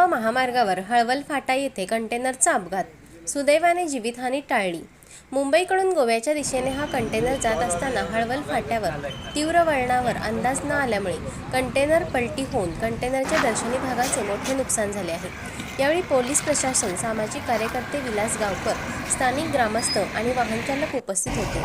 गोवा महामार्गावर हळवल फाटा येथे कंटेनरचा अपघात. सुदैवाने जीवितहानी टाळली. मुंबईकडून गोव्याच्या दिशेने हा कंटेनर जात असताना हळवल फाट्यावर तीव्र वळणावर अंदाज न आल्यामुळे कंटेनर पलटी होऊन कंटेनरच्या दर्शनी भागाचे मोठे नुकसान झाले आहे. यावेळी पोलीस प्रशासन सामाजिक कार्यकर्ते विलास गावकर स्थानिक ग्रामस्थ आणि वाहनचालक उपस्थित होते.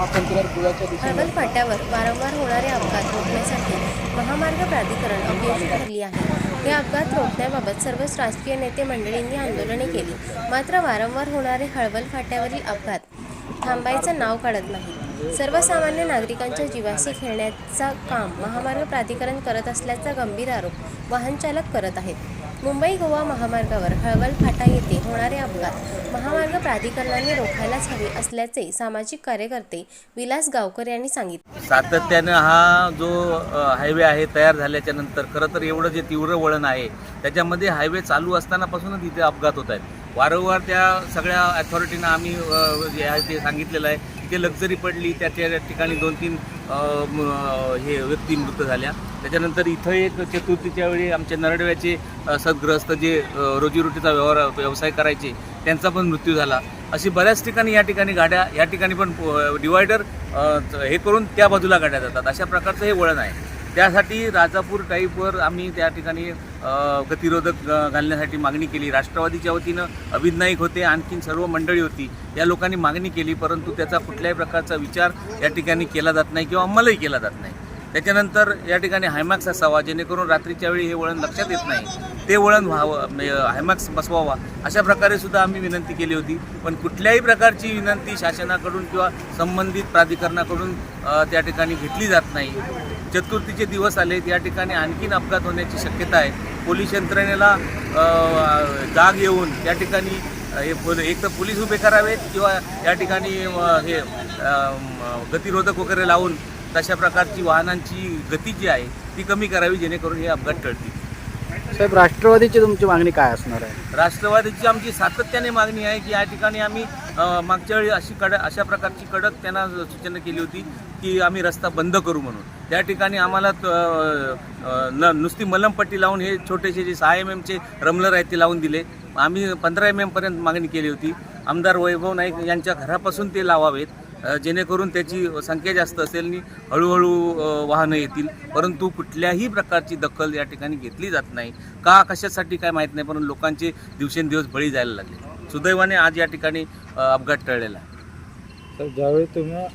हळबल फाट्यावर वारंवार होणारे अपघात रोखण्यासाठी महामार्ग प्राधिकरण अपयशी ठरली आहे. हे अपघात रोखण्याबाबत सर्वच राजकीय नेते मंडळींनी आंदोलने केली. मात्र वारंवार होणारे हळवल फाट्यावरील अपघात थांबायचं नाव काढत नाही. सर्वसामान्य नागरिकांच्या जीवाशी खेळण्याचा काम महामार्ग प्राधिकरण करत असल्याचा गंभीर आरोप वाहनचालक करत आहेत. मुंबई गोवा महामार्गावर हळवल फाटा येथे होणारे अपघात. महामार्ग प्राधिकरणाने रोखायलाच हवे असल्याचे सामाजिक कार्यकर्ते विलास गावकर यांनी सांगितले. सातत्यानं हा जो हायवे आहे तयार झाल्याच्यानंतर खरं तर एवढं जे तीव्र वळण आहे त्याच्यामध्ये हायवे चालू असतानापासूनच इथे अपघात होत आहेत. वारंवार त्या सगळ्या अथॉरिटीनं आम्ही जे आहे ते सांगितलेलं आहे तिथे लक्झरी पडली त्या त्या ठिकाणी दोन तीन हे व्यक्ती मृत झाल्या. त्याच्यानंतर इथं एक चतुर्थीच्या वेळी आमच्या नरडव्याचे सद्ग्रस्त जे रोजीरोटीचा व्यवहार व्यवसाय करायचे त्यांचा पण मृत्यू झाला. अशी बऱ्याच ठिकाणी या ठिकाणी गाड्या या ठिकाणी पण डिवायडर हे करून त्या बाजूला गाड्या जातात. अशा प्रकारचं हे वळण आहे. त्यासाठी राजापूर टाईपवर आम्ही त्या ठिकाणी गतिरोधक घालण्यासाठी मागणी केली. राष्ट्रवादीच्या वतीनं अभिद नाईक होते आणखीन सर्व मंडळी होती. या लोकांनी मागणी केली परंतु त्याचा कुठल्याही प्रकारचा विचार या ठिकाणी केला जात नाही किंवा अंमलही केला जात नाही. त्याच्यानंतर या ठिकाणी हायमॅक्स असावा जेणेकरून रात्रीच्या वेळी हे वळण लक्षात येत नाही. ते वळण व्हावं म्हणजे हायमॅक्स बसवावा अशा प्रकारे सुद्धा आम्ही विनंती केली होती. पण कुठल्याही प्रकारची विनंती शासनाकडून किंवा संबंधित प्राधिकरणाकडून त्या ठिकाणी घेतली जात नाही. चतुर्थीचे दिवस आले या ठिकाणी आणखीन अपघात होण्याची शक्यता आहे. पोलीस यंत्रणेला जाग येऊन त्या ठिकाणी हे एक तर पोलीस उभे करावेत किंवा या ठिकाणी हे गतिरोधक वगैरे लावून तशा प्रकारची वाहनांची गती जी आहे ती कमी करावी जेणेकरून हे अपघात टळतील. साहेब राष्ट्रवादीची तुमची मागणी काय असणार आहे? राष्ट्रवादीची आमची सातत्याने मागणी आहे की या ठिकाणी आम्ही मागच्या वेळी अशी कड अशा प्रकारची कडक त्यांना सूचना केली होती की आम्ही रस्ता बंद करू म्हणून. त्या ठिकाणी आम्हाला त- न नुसती मलमपट्टी लावून हे छोटेसे जे सहा एम एमचे रमलर आहेत ते लावून दिले. आम्ही पंधरा एम एमपर्यंत मागणी केली होती. आमदार वैभव नाईक यांच्या घरापासून ते लावावेत जेणेकरून त्याची संख्या जास्त असेल आणि हळूहळू वाहनं येतील. परंतु कुठल्याही प्रकारची दखल या ठिकाणी घेतली जात नाही. का कशासाठी काय माहीत नाही परंतु लोकांचे दिवसेंदिवस बळी जायला लागले. सुदैवाने आज या ठिकाणी अपघात टळलेला आहे. तर ज्यावेळी तुम्ही